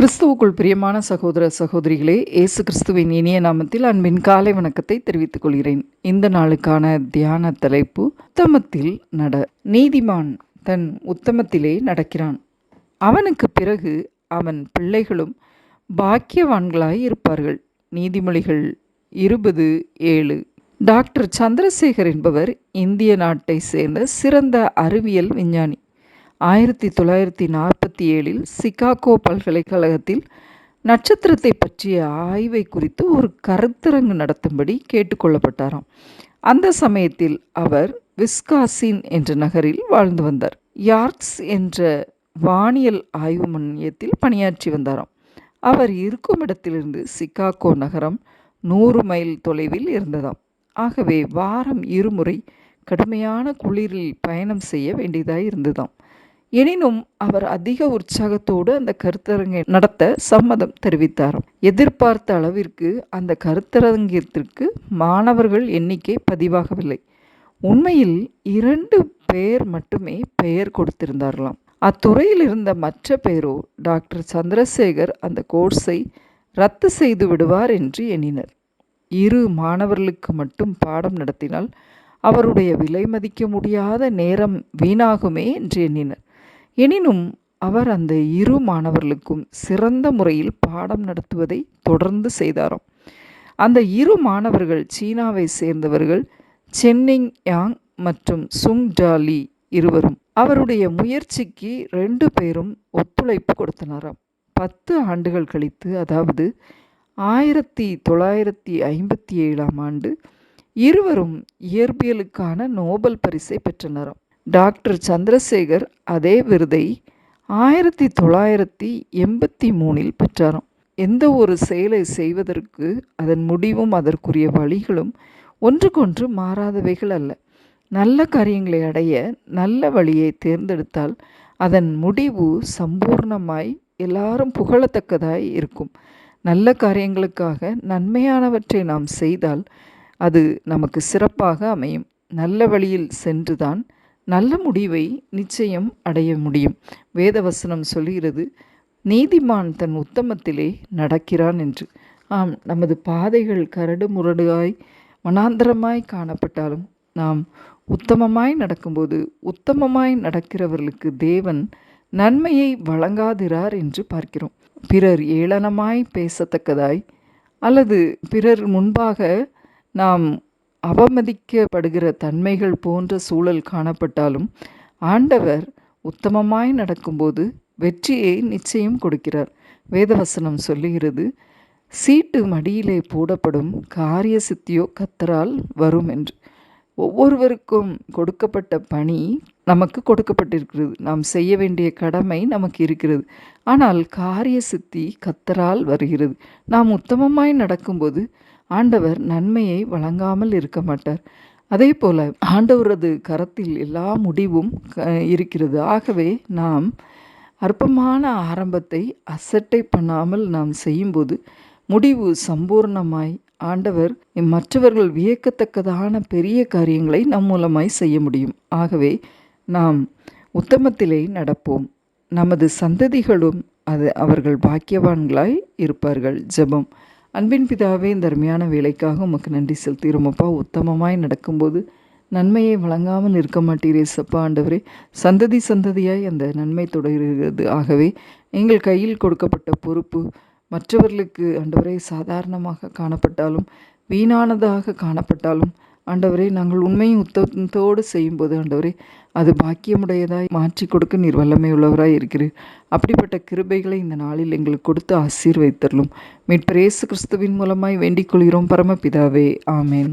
கிறிஸ்துவுக்குள் பிரியமான சகோதர சகோதரிகளே இயேசு கிறிஸ்துவின் இனிய நாமத்தில் அன்பின் காலை வணக்கத்தை தெரிவித்துக் கொள்கிறேன். இந்த நாளுக்கான தியான தலைப்பு உத்தமத்தில் நட. நீதிமான் தன் உத்தமத்திலே நடக்கிறான். அவனுக்கு பிறகு அவன் பிள்ளைகளும் பாக்கியவான்களாய் இருப்பார்கள். நீதிமொழிகள் இருபது ஏழு. டாக்டர் சந்திரசேகர் என்பவர் இந்திய நாட்டை சேர்ந்த சிறந்த அறிவியல் விஞ்ஞானி. ஆயிரத்தி தொள்ளாயிரத்தி நாற்பத்தி ஏழில் சிகாகோ பல்கலைக்கழகத்தில் நட்சத்திரத்தை பற்றிய ஆய்வை குறித்து ஒரு கருத்தரங்கு நடத்தும்படி கேட்டுக்கொள்ளப்பட்டாராம் அந்த சமயத்தில் அவர் விஸ்காசின் என்ற நகரில் வாழ்ந்து வந்தார். யார்க்ஸ் என்ற வானியல் ஆய்வு மையத்தில் பணியாற்றி வந்தாராம். அவர் இருக்கும் இடத்திலிருந்து சிகாகோ நகரம் நூறு மைல் தொலைவில் இருந்ததாம். ஆகவே வாரம் இருமுறை கடுமையான குளிரில் பயணம் செய்ய வேண்டியதாய் இருந்ததாம். எனினும் அவர் அதிக உற்சாகத்தோடு அந்த கருத்தரங்கை நடத்த சம்மதம் தெரிவித்தாராம். எதிர்பார்த்த அளவிற்கு அந்த கருத்தரங்கத்திற்கு மாணவர்கள் எண்ணிக்கை பதிவாகவில்லை. உண்மையில் இரண்டு பேர் மட்டுமே பெயர் கொடுத்திருந்தார்களாம். அத்துறையில் இருந்த மற்ற பேரோ டாக்டர் சந்திரசேகர் அந்த கோர்ஸை ரத்து செய்து விடுவார் என்று எண்ணினர். இரு மாணவர்களுக்கு மட்டும் பாடம் நடத்தினால் அவருடைய விலை மதிக்க முடியாத நேரம் வீணாகுமே என்று எண்ணினர். எனினும் அவர் அந்த இரு மாணவர்களுக்கும் சிறந்த முறையில் பாடம் நடத்துவதை தொடர்ந்து செய்தாராம். அந்த இரு மாணவர்கள் சீனாவை சேர்ந்தவர்கள் சென்னிங் யாங் மற்றும் சுங் ஜாலி இருவரும் அவருடைய முயற்சிக்கு ரெண்டு பேரும் ஒத்துழைப்பு கொடுத்தனராம். பத்து ஆண்டுகள் கழித்து அதாவது ஆயிரத்தி தொள்ளாயிரத்தி ஐம்பத்தி ஏழாம் ஆண்டு இருவரும் இயற்பியலுக்கான நோபல் பரிசை பெற்றனராம். டாக்டர் சந்திரசேகர் அதே விருதை ஆயிரத்தி தொள்ளாயிரத்தி எண்பத்தி மூணில் பெற்றாராம். எந்த ஒரு செயலை செய்வதற்கு அதன் முடிவும் அதற்குரிய வழிகளும் ஒன்றுக்கொன்று மாறாதவைகள் அல்ல. நல்ல காரியங்களை அடைய நல்ல வழியை தேர்ந்தெடுத்தால் அதன் முடிவு சம்பூர்ணமாய் எல்லாரும் புகழத்தக்கதாய் இருக்கும். நல்ல காரியங்களுக்காக நன்மையானவற்றை நாம் செய்தால் அது நமக்கு சிறப்பாக அமையும். நல்ல வழியில் சென்றுதான் நல்ல முடிவை நிச்சயம் அடைய முடியும். வேதவசனம் சொல்கிறது நீதிமான் தன் உத்தமத்திலே நடக்கிறான் என்று. ஆம் நமது பாதைகள் கரடு முரடுகாய் மனாந்தரமாய் காணப்பட்டாலும் நாம் உத்தமமாய் நடக்கும்போது உத்தமமாய் நடக்கிறவர்களுக்கு தேவன் நன்மையை வழங்காதிரார் என்று பார்க்கிறோம். பிறர் ஏளனமாய் பேசத்தக்கதாய் அல்லது பிறர் முன்பாக நாம் அவமதிக்கப்படுகிற தன்மைகள் போன்ற சூழல் காணப்பட்டாலும் ஆண்டவர் உத்தமமாய் நடக்கும்போது வெற்றியை நிச்சயம் கொடுக்கிறார். வேதவசனம் சொல்லுகிறது சீட்டு மடியிலே போடப்படும் காரிய சித்தியோ கத்தரால் வரும் என்று. ஒவ்வொருவருக்கும் கொடுக்கப்பட்ட பணி நமக்கு கொடுக்கப்பட்டிருக்கிறது. நாம் செய்ய வேண்டிய கடமை நமக்கு இருக்கிறது. ஆனால் காரிய சித்தி கத்தரால் வருகிறது. நாம் உத்தமமாய் நடக்கும்போது ஆண்டவர் நன்மையை வழங்காமல் இருக்க மாட்டார். அதே போல் ஆண்டவரது கரத்தில் எல்லா முடிவும் இருக்கிறது. ஆகவே நாம் அற்பமான ஆரம்பத்தை அசட்டை பண்ணாமல் நாம் செய்யும்போது முடிவு சம்பூர்ணமாய் ஆண்டவர் மற்றவர்கள் வியக்கத்தக்கதான பெரிய காரியங்களை நம் மூலமாய் செய்ய முடியும். ஆகவே நாம் உத்தமத்திலே நடப்போம். நமது சந்ததிகளும் அது அவர்கள் பாக்கியவான்களாய் இருப்பார்கள். ஜெபம். அன்பின் பிதாவே இந்த அருமையான வேலைக்காக உமக்கு நன்றி செலுத்துகிறோமப்பா உத்தமமாய் நடக்கும்போது நன்மையை வழங்காமல் இருக்க மாட்டீரே சப்பா ஆண்டவரே. சந்ததி சந்ததியாய் அந்த நன்மை தொடர்கிறது. ஆகவே எங்கள் கையில் கொடுக்கப்பட்ட பொறுப்பு மற்றவர்களுக்கு ஆண்டவரே சாதாரணமாக காணப்பட்டாலும் வீணானதாக காணப்பட்டாலும் ஆண்டவரே நாங்கள் உண்மையும் உத்தத்தோடு செய்யும்போது ஆண்டவரே அது பாக்கியமுடையதாய் மாற்றி கொடுக்க நீர் வல்லமை உள்ளவராய் இருக்கிறீர். அப்படிப்பட்ட கிருபைகளை இந்த நாளில் எங்களுக்கு கொடுத்து ஆசீர்வைத்தரலும் மீட்பரேசு கிறிஸ்துவின் மூலமாய் வேண்டிக் கொள்கிறோம் பரமபிதாவே. ஆமேன்.